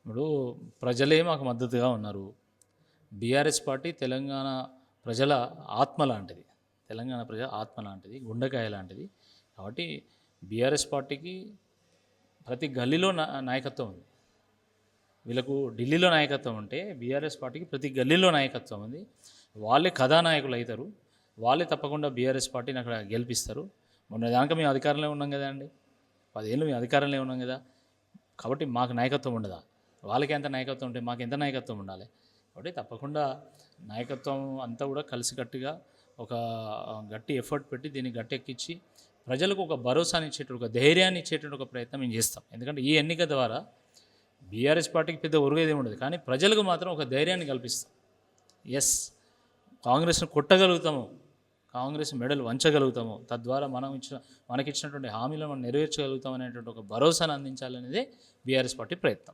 ఇప్పుడు ప్రజలే మాకు మద్దతుగా ఉన్నారు. బీఆర్ఎస్ పార్టీ తెలంగాణ ప్రజల ఆత్మ లాంటిది. తెలంగాణ ప్రజల ఆత్మ లాంటిది గుండెకాయ లాంటిది. కాబట్టి బీఆర్ఎస్ పార్టీకి ప్రతి గల్లీలో నా నాయకత్వం ఉంది. వీళ్ళకు ఢిల్లీలో నాయకత్వం ఉంటే బీఆర్ఎస్ పార్టీకి ప్రతి గల్లీలో నాయకత్వం ఉంది. వాళ్ళే కథానాయకులు అవుతారు. వాళ్ళే తప్పకుండా బీఆర్ఎస్ పార్టీని అక్కడ గెలిపిస్తారు. మొన్న దాకా మేము అధికారంలో ఉన్నాం కదా అండి. పదేళ్ళు మేము అధికారంలో ఉన్నాం కదా. కాబట్టి మాకు నాయకత్వం ఉండదా? వాళ్ళకి ఎంత నాయకత్వం ఉంటే మాకు ఎంత నాయకత్వం ఉండాలి. కాబట్టి తప్పకుండా నాయకత్వం అంతా కూడా కలిసికట్టుగా ఒక గట్టి ఎఫర్ట్ పెట్టి దీన్ని గట్టెక్కించి ప్రజలకు ఒక భరోసాని ఇచ్చేటువంటి ఒక ధైర్యాన్ని ఇచ్చేటువంటి ఒక ప్రయత్నం మేము చేస్తాం. ఎందుకంటే ఈ ఎన్నిక ద్వారా బీఆర్ఎస్ పార్టీకి పెద్ద ఒరుగేది ఉండదు. కానీ ప్రజలకు మాత్రం ఒక ధైర్యాన్ని కల్పిస్తాం. ఎస్ కాంగ్రెస్ను కొట్టగలుగుతాము. కాంగ్రెస్ మెడల్ వంచగలుగుతాము. తద్వారా మనం ఇచ్చిన మనకిచ్చినటువంటి హామీలను మనం నెరవేర్చగలుగుతాం అనేటువంటి ఒక భరోసాను అందించాలనేదే బీఆర్ఎస్ పార్టీ ప్రయత్నం.